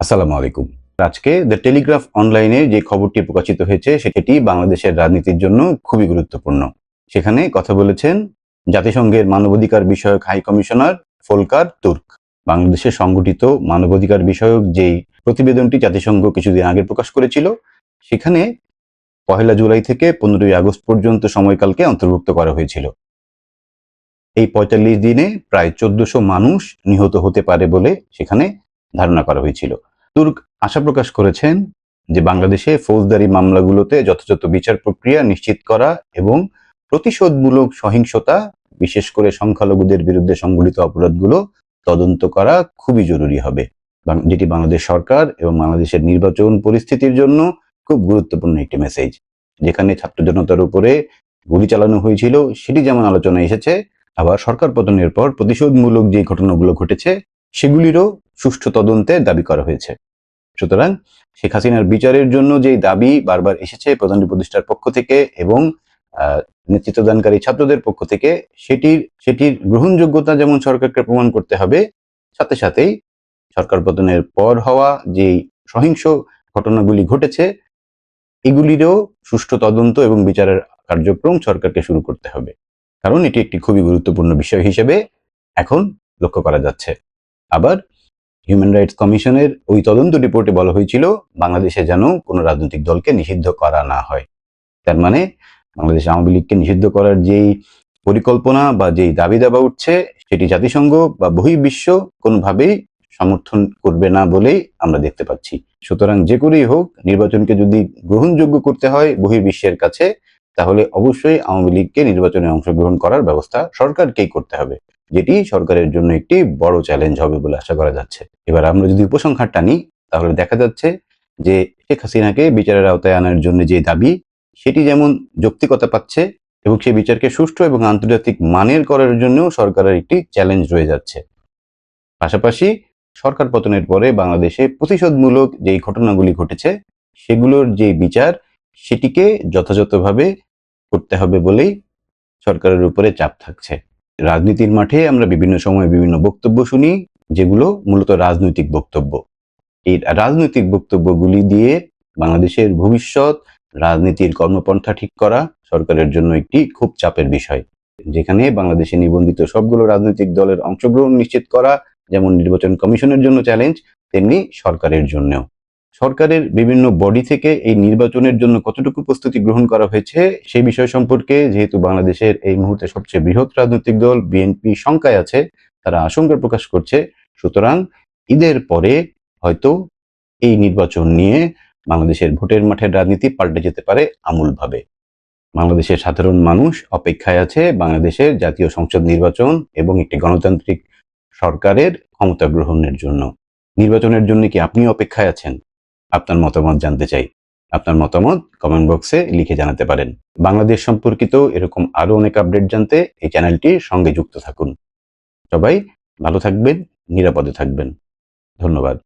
আসসালামু আলাইকুম। আজকে দ্য টেলিগ্রাফ অনলাইনে যে খবরটি প্রকাশিত হয়েছে, সেটি বাংলাদেশের রাজনীতির জন্য খুবই গুরুত্বপূর্ণ। সেখানে কথা বলেছেন জাতিসংঘের মানবাধিকার বিষয়ক হাই কমিশনার ফোলকার তুর্ক। বাংলাদেশে সংগঠিত মানবাধিকার বিষয়ক যেই প্রতিবেদনটি জাতিসংঘ কিছুদিন আগে প্রকাশ করেছিল, সেখানে পহেলা জুলাই থেকে পনেরোই আগস্ট পর্যন্ত সময়কালকে অন্তর্ভুক্ত করা হয়েছিল। এই পঁয়তাল্লিশ দিনে প্রায় চোদ্দশো মানুষ নিহত হতে পারে বলে সেখানে ধারণা করা হয়েছিল। তুর্ক আশা প্রকাশ করেছেন যে বাংলাদেশে ফৌজদারি মামলাগুলোতে যথাযথ বিচার প্রক্রিয়া নিশ্চিত করা এবং প্রতিশোধমূলক সহিংসতা, বিশেষ করে সংখ্যালঘুদের বিরুদ্ধে সংঘটিত অপরাধগুলো তদন্ত করা খুবই জরুরি হবে। যেটি বাংলাদেশ সরকার এবং বাংলাদেশের নির্বাচন পরিস্থিতির জন্য খুব গুরুত্বপূর্ণ একটি মেসেজ যেখানে ছাত্র জনতার উপরে গুলি চালানো হয়েছিল, সেটি যেমন আলোচনায় এসেছে, আবার সরকার পতনের পর প্রতিশোধমূলক যে ঘটনাগুলো ঘটেছে, সেগুলিরও সুষ্ঠু তদন্তে দাবি করা হয়েছে। সুতরাং শেখ হাসিনার বিচারের জন্য যে দাবি বারবার এসেছে প্রধান উপদেষ্টার পক্ষ থেকে এবং নেতৃত্বদানকারী ছাত্রদের পক্ষ থেকে, সেটির সেটির গ্রহণযোগ্যতা যেমন সরকারকে প্রমাণ করতে হবে, সাথে সাথেই সরকার পতনের পর হওয়া যে সহিংস ঘটনাগুলি ঘটেছে, এগুলিরও সুষ্ঠু তদন্ত এবং বিচারের কার্যক্রম সরকারকে শুরু করতে হবে। কারণ এটি একটি খুবই গুরুত্বপূর্ণ বিষয় হিসেবে এখন লক্ষ্য করা যাচ্ছে। আবার হিউম্যান রাইটস কমিশনের ওই তদন্ত রিপোর্টে বলা হয়েছিল, বাংলাদেশে যেন কোনো রাজনৈতিক দলকে নিষিদ্ধ করা না হয়। তার মানে বাংলাদেশ আওয়ামী লীগকে নিষিদ্ধ করার যেই পরিকল্পনা বা যেই দাবি দাবা উঠছে, সেটি জাতিসংঘ বা বহির্বিশ্ব কোনোভাবেই সমর্থন করবে না বলেই আমরা দেখতে পাচ্ছি। সুতরাং যে করেই হোক, নির্বাচনকে যদি গ্রহণযোগ্য করতে হয় বহির্বিশ্বের কাছে, তাহলে অবশ্যই আওয়ামী লীগকে নির্বাচনে অংশগ্রহণ করার ব্যবস্থা সরকারকেই করতে হবে। যেটি সরকারের জন্য একটি বড় চ্যালেঞ্জ হবে বলে আশা করা যাচ্ছে। এবার আমরা যদি উপসংহার টানি তাহলে দেখা যাচ্ছে যে শেখ হাসিনাকে বিচারের আওতায় আনার জন্য যে দাবি, সেটি যেমন যৌক্তিকতা পাচ্ছে এবং সেই বিচারকে সুষ্ঠু এবং আন্তর্জাতিক মানের করার জন্য সরকারের একটি চ্যালেঞ্জ রয়ে যাচ্ছে। পাশাপাশি সরকার পতনের পরে বাংলাদেশে প্রতিশোধমূলক যেই ঘটনাগুলি ঘটেছে, সেগুলোর যে বিচার, সেটিকে যথাযথভাবে করতে হবে বলেই সরকারের উপরে চাপ থাকছে। রাজনীতির মাঠে আমরা বিভিন্ন সময় বিভিন্ন বক্তব্য শুনি, যেগুলো মূলত রাজনৈতিক বক্তব্য। এই রাজনৈতিক বক্তব্যগুলি দিয়ে বাংলাদেশের ভবিষ্যৎ, রাজনীতির কর্মপন্থা ঠিক করা সরকারের জন্য একটি খুব চাপের বিষয়, যেখানে বাংলাদেশে নিবন্ধিত সবগুলো রাজনৈতিক দলের অংশগ্রহণ নিশ্চিত করা, যেমন নির্বাচন কমিশনের জন্য চ্যালেঞ্জ তেমনি সরকারের জন্যও। সরকারের বিভিন্ন বডি থেকে এই নির্বাচনের জন্য কতটুকু প্রস্তুতি গ্রহণ করা হয়েছে সেই বিষয় সম্পর্কে যেহেতু বাংলাদেশের এই মুহূর্তে সবচেয়ে বৃহৎ রাজনৈতিক দল বিএনপি শঙ্কায় আছে, তারা আশঙ্কা প্রকাশ করছে। সুতরাং ঈদের পরে হয়তো এই নির্বাচন নিয়ে বাংলাদেশের ভোটের মাঠের রাজনীতি পাল্টে যেতে পারে আমূলভাবে। বাংলাদেশের সাধারণ মানুষ অপেক্ষায় আছে বাংলাদেশের জাতীয় সংসদ নির্বাচন এবং একটি গণতান্ত্রিক সরকারের ক্ষমতা গ্রহণের জন্য। নির্বাচনের জন্য কি আপনি অপেক্ষায় আছেন? আপনার মতামত জানতে চাই। আপনার মতামত কমেন্ট বক্সে লিখে জানাতে পারেন। বাংলাদেশ সম্পর্কিত এরকম আরও অনেক আপডেট জানতে এই চ্যানেলটির সঙ্গে যুক্ত থাকুন। সবাই ভালো থাকবেন, নিরাপদে থাকবেন। ধন্যবাদ।